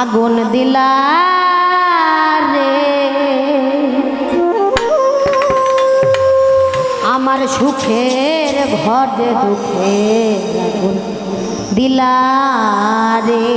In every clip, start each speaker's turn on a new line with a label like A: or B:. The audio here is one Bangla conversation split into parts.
A: আগুন দিলা রে। আমার সুখের ঘর দুঃখে আগুন দিলা রে।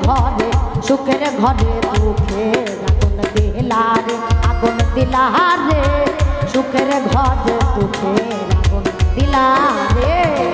A: ঘরে সুখের ঘরে দুঃখের আগুন দিলারে আগুন দিলারে সুখের ঘরে দুঃখের আগুন আমার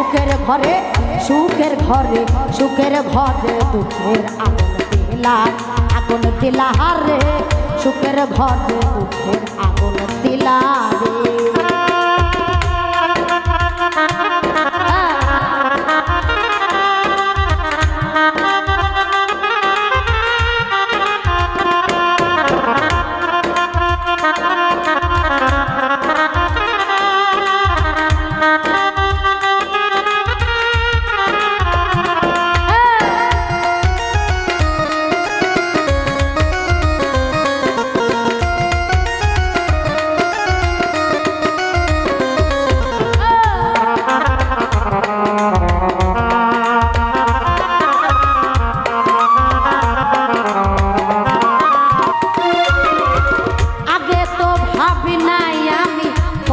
A: সুখের ঘরে সুখের ঘরে সুখের ঘরে দুঃখের আগুন দিলা আগুন দিলা রে, সুখের ঘরে দুঃখের আগুন দিলা রে।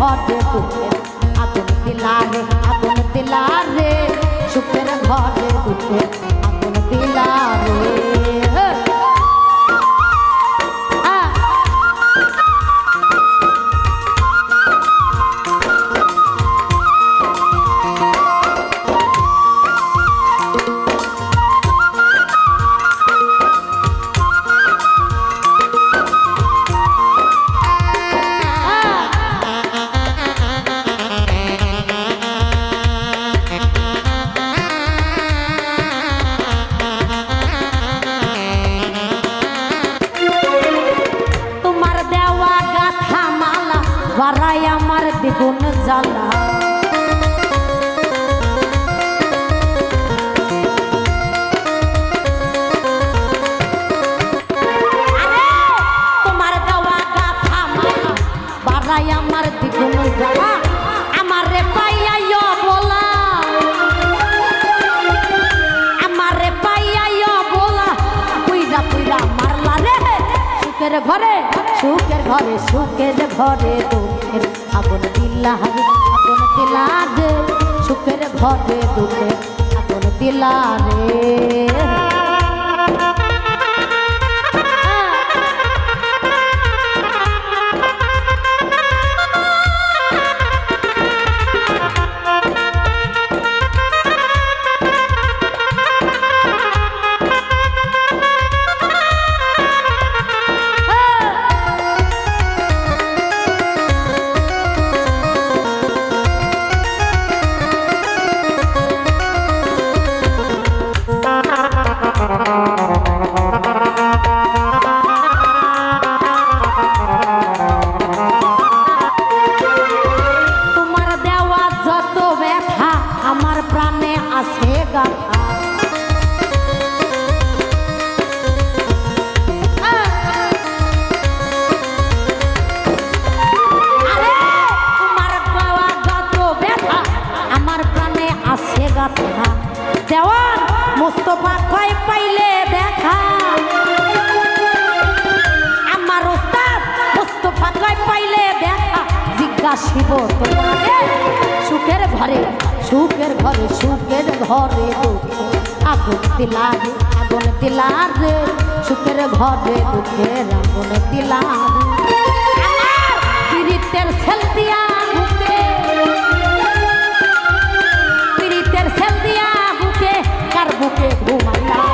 A: ঘরে দুঃখের আগুন দিলা রে আগুন দিলা রে সুখের ঘরে দুঃখের বাড়াই আমার দ্বিগুণ জ্বালা। আমার দ্বিগুণ জ্বালা। সুখের ঘরে সুখের ঘরে সুখের ঘরে দুঃখের আগুন দিলা রে আগুন দিলা সুখের ঘরে দুঃখের আগুন দিলা রে। কয় পাইলে দেখা, জিজ্ঞাসিব তোমারে, সুখের ঘরে সুখের ঘরে সুখের ঘরে আগুন দিলারে আগুন দিলারে সুখের ঘরে দুঃখের আগুন দিলারে আমার পীড়িতের বুকে কার বুকে ঘুমাইলা